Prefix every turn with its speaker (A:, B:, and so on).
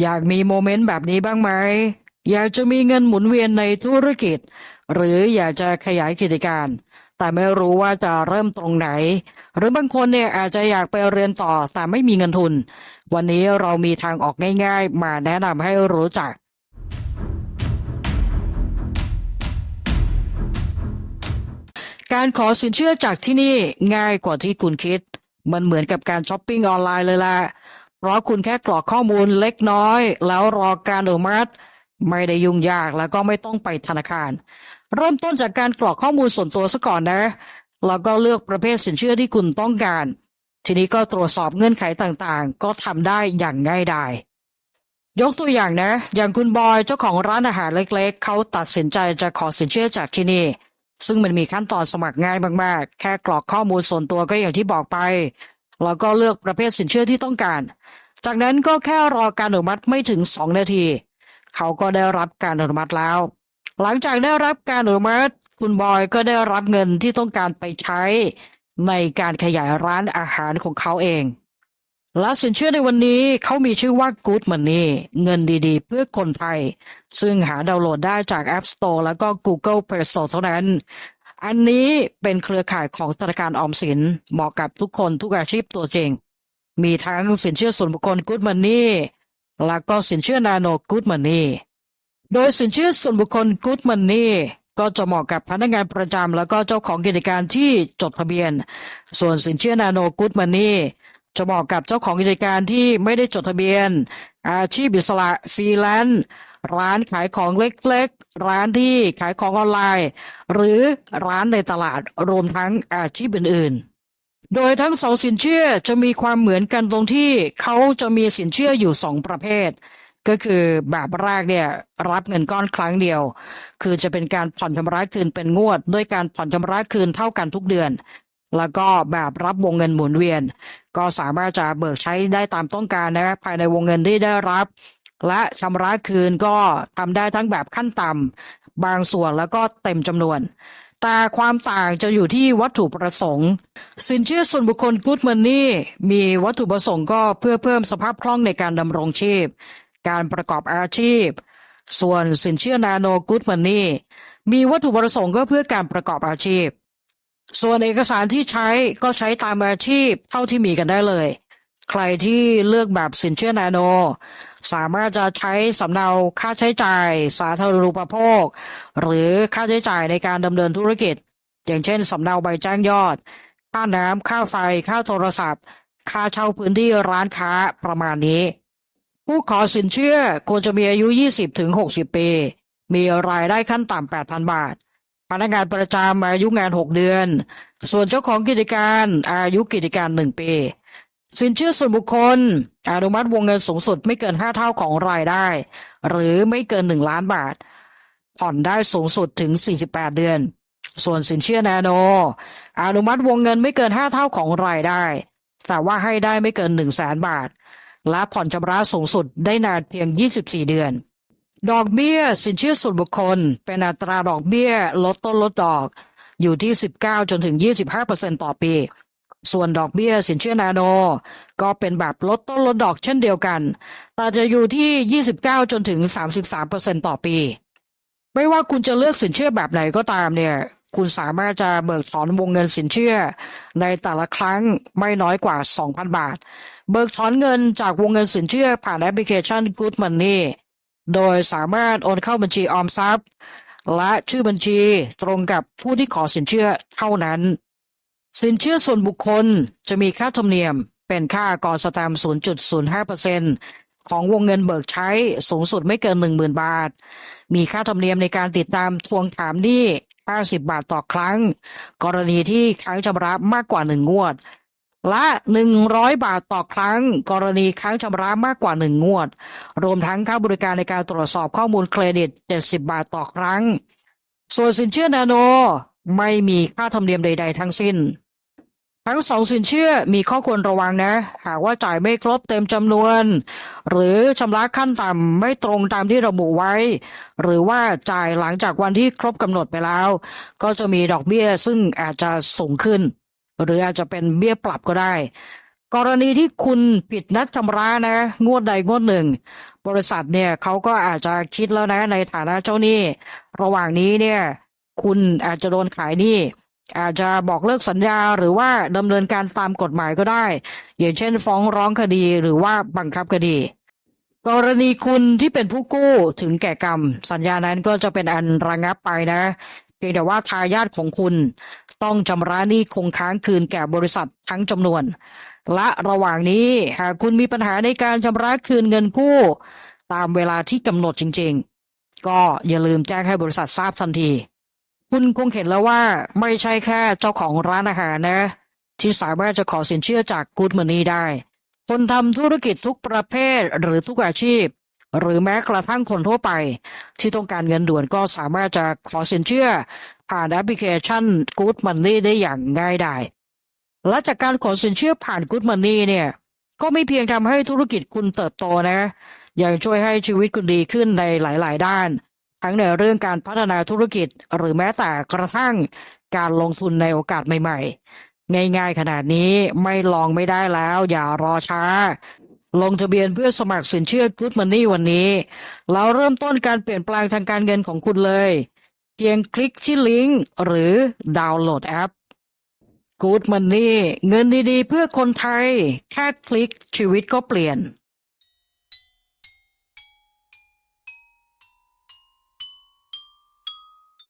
A: อยากมีโมเมนต์แบบนี้บ้างไหม อยากจะมีเงินหมุนเวียนในธุรกิจ หรืออยากจะขยายกิจการ แต่ไม่รู้ว่าจะเริ่มตรงไหน หรือบางคนเนี่ยอาจจะอยากไปเรียนต่อแต่ไม่มีเงินทุน วันนี้เรามีทางออกง่ายๆ มาแนะนำให้รู้จักการขอสินเชื่อจากที่นี่ง่ายกว่าที่คุณคิด มันเหมือนกับการช้อปปิ้งออนไลน์เลยล่ะ เพราะคุณแค่กรอกข้อมูลเล็กน้อย แล้วรอการอนุมัติไม่ได้ยุ่งยากแล้วก็ไม่ต้องไปธนาคาร เริ่มต้นจากการกรอกข้อมูลส่วนตัวซะก่อนนะ แล้วก็เลือกประเภทสินเชื่อที่คุณต้องการ ทีนี้ก็ตรวจสอบเงื่อนไขต่างๆ ก็ทำได้อย่างง่ายดายยกตัวอย่างนะ อย่างคุณบอยเจ้าของร้านอาหารเล็กๆ เขาตัดสินใจจะขอสินเชื่อจากที่นี่ ซึ่งมันมีขั้นตอนสมัครง่ายมากๆ แค่กรอกข้อมูลส่วนตัวก็อย่างที่บอกไป แล้วก็เลือกประเภทสินเชื่อที่ต้องการ จากนั้นก็แค่รอการอนุมัติไม่ถึง 2 นาที เขาก็ได้รับการอนุมัติแล้ว หลังจากได้รับการอนุมัติ คุณบอยก็ได้รับเงินที่ต้องการไปใช้ ในการขยายร้านอาหารของเขาเอง และสินเชื่อในวันนี้เขามีชื่อว่า Good Money เงินดีๆ เพื่อคนไทย ซึ่งหาดาวน์โหลดได้จาก App Store แล้วก็ Google Play Store เท่านั้น อันนี้เป็นเครือข่ายของธนาคารออมสินเหมาะกับทุกคนทุกอาชีพตัวจริง มีทั้งสินเชื่อส่วนบุคคล Good Money แล้วก็สินเชื่อนาโน Good Money โดยสินเชื่อส่วนบุคคล Good Money ก็จะเหมาะกับพนักงานประจำแล้วก็เจ้าของกิจการที่จดทะเบียน ส่วนสินเชื่อนาโน Good Money จะเหมาะกับเจ้าของกิจการที่ไม่ได้จดทะเบียน อาชีพอิสระฟรีแลนซ์ ร้านขายของเล็กๆ ร้านที่ขายของออนไลน์ หรือร้านในตลาดรวมทั้งอาชีพอื่นๆ โดยทั้งสองสินเชื่อจะมีความเหมือนกันตรงที่เขาจะมีสินเชื่ออยู่สองประเภท ก็คือแบบแรกเนี่ยรับเงินก้อนครั้งเดียว คือจะเป็นการผ่อนชำระคืนเป็นงวด ด้วยการผ่อนชำระคืนเท่ากันทุกเดือนแล้วก็แบบรับวงเงินหมุนเวียน ก็สามารถจะเบิกใช้ได้ตามต้องการนะภายในวงเงินที่ได้รับ และชำระคืนก็ทำได้ทั้งแบบขั้นต่ำบางส่วนแล้วก็เต็มจำนวนแต่ความต่างจะอยู่ที่วัตถุประสงค์ สินเชื่อส่วนบุคคล Good Money มีวัตถุประสงค์ก็เพื่อเพิ่มสภาพคล่องในการดำรงชีพ การประกอบอาชีพ ส่วนสินเชื่อนาโน Good Money มีวัตถุประสงค์ก็เพื่อการประกอบอาชีพ ส่วนเอกสารที่ใช้ก็ใช้ตามอาชีพเท่าที่มีกันได้เลย ใครที่เลือกแบบสินเชื่อนาโน สามารถจะใช้สำเนาค่าใช้จ่าย สาธารณูปโภค หรือค่าใช้จ่ายในการดำเนินธุรกิจ อย่างเช่นสำเนาใบแจ้งยอด ค่าน้ำค่าไฟ ค่าโทรศัพท์ ค่าเช่าพื้นที่ร้านค้าประมาณนี้ ผู้ขอสินเชื่อควรจะมีอายุ 20ถึง60 ปี มีรายได้ขั้นต่ำ 8,000 บาทพนักงานประจำอายุงาน 6 เดือน ส่วนเจ้าของกิจการอายุกิจการ 1 ปี สินเชื่อส่วนบุคคล อนุมัติวงเงินสูงสุดไม่เกิน 5 เท่าของรายได้ หรือไม่เกิน 1 ล้านบาท ผ่อนได้สูงสุดถึง 48 เดือน ส่วนสินเชื่อนาโน อนุมัติวงเงินไม่เกิน 5 เท่าของรายได้ แต่ว่าให้ได้ไม่เกิน 1 0 0 0 0แสนบาท และผ่อนชำระสูงสุดได้นานเพียง 24 เดือน ดอกเบี้ย สินเชื่อส่วนบุคคล เป็นอัตราดอกเบี้ยลดต้นลดดอก อยู่ที่ 19 จนถึง 25%ต่อปี ส่วนดอกเบี้ยสินเชื่อนาโน ก็เป็นแบบลดต้นลดดอกเช่นเดียวกัน แต่จะอยู่ที่ 29 จนถึง 33%ต่อปี ไม่ว่าคุณจะเลือกสินเชื่อแบบไหนก็ตามเนี่ย คุณสามารถจะเบิกถอนวงเงินสินเชื่อ ในแต่ละครั้งไม่น้อยกว่า 2,000 บาท เบิกถอนเงินจากวงเงินสินเชื่อผ่านแอปพลิเคชัน Good Money โดยสามารถโอนเข้าบัญชีออมทรัพย์ และชื่อบัญชีตรงกับผู้ที่ขอสินเชื่อเท่านั้น สินเชื่อส่วนบุคคลจะมีค่าธรรมเนียมเป็นค่าก่อนสแตมป์0.05%ของวงเงินเบิกใช้สูงสุดไม่เกิน 10,000 บาท มีค่าธรรมเนียมในการติดตามทวงถามหนี้ 50 บาทต่อครั้ง กรณีที่ค้างชำระมากกว่า 1 งวด และ 100 บาทต่อครั้ง กรณีค้างชำระมากกว่า 1 งวด รวมทั้งค่าบริการในการตรวจสอบข้อมูลเครดิต 70 บาทต่อครั้ง ส่วนสินเชื่อนาโน ไม่มีค่าธรรมเนียมใด ๆ ทั้งสิ้น ทั้งสองสินเชื่อมีข้อควรระวังนะ หากว่าจ่ายไม่ครบเต็มจำนวน หรือชำระขั้นต่ำไม่ตรงตามที่ระบุไว้ หรือว่าจ่ายหลังจากวันที่ครบกำหนดไปแล้ว ก็จะมีดอกเบี้ยซึ่งอาจจะสูงขึ้น หรืออาจจะเป็นเบี้ยปรับก็ได้ กรณีที่คุณผิดนัดชำระนะ งวดใดงวดหนึ่ง บริษัทเนี่ยเขาก็อาจจะคิดแล้วนะในฐานะเจ้าหนี้ ระหว่างนี้เนี่ย คุณอาจจะโดนขายหนี้ อาจจะบอกเลิกสัญญาหรือว่าดำเนินการตามกฎหมายก็ได้ อย่างเช่น ฟ้องร้องคดีหรือว่าบังคับคดี กรณีคุณที่เป็นผู้กู้ถึงแก่กรรม สัญญานั้นก็จะเป็นอันระงับไปนะเพียงแต่ว่าทายาทของคุณ ต้องชำระหนี้คงค้างคืนแก่บริษัททั้งจำนวน และระหว่างนี้หากคุณมีปัญหาในการชำระคืนเงินกู้ ตามเวลาที่กำหนดจริง ๆ ก็อย่าลืมแจ้งให้บริษัททราบทันที คุณคงเห็นแล้วว่าไม่ใช่แค่เจ้าของร้านอาหารนะ ที่สามารถจะขอสินเชื่อจาก Good Money ได้ คนทำธุรกิจทุกประเภทหรือทุกอาชีพ หรือแม้กระทั่งคนทั่วไป ที่ต้องการเงินด่วนก็สามารถจะขอสินเชื่อ ผ่านแอปพลิเคชัน Good Money ได้อย่างง่ายดายและจากการขอสินเชื่อผ่าน Good Money เนี่ยก็ไม่เพียงทำให้ธุรกิจคุณเติบโตนะ ยังช่วยให้ชีวิตคุณดีขึ้นในหลาย ๆ ด้าน ทั้งในเรื่องการพัฒนาธุรกิจ หรือแม้แต่กระทั่งการลงทุนในโอกาสใหม่ ๆ ง่ายๆ ขนาดนี้ไม่ลองไม่ได้แล้ว อย่ารอช้า ลงทะเบียนเพื่อสมัครสินเชื่อ Good Money วันนี้แล้วเริ่มต้นการเปลี่ยนแปลงทางการเงินของคุณเลย เพียงคลิกที่ลิงก์หรือดาวน์โหลดแอป Good Money เงินดีๆ เพื่อคนไทย แค่คลิกชีวิตก็เปลี่ยน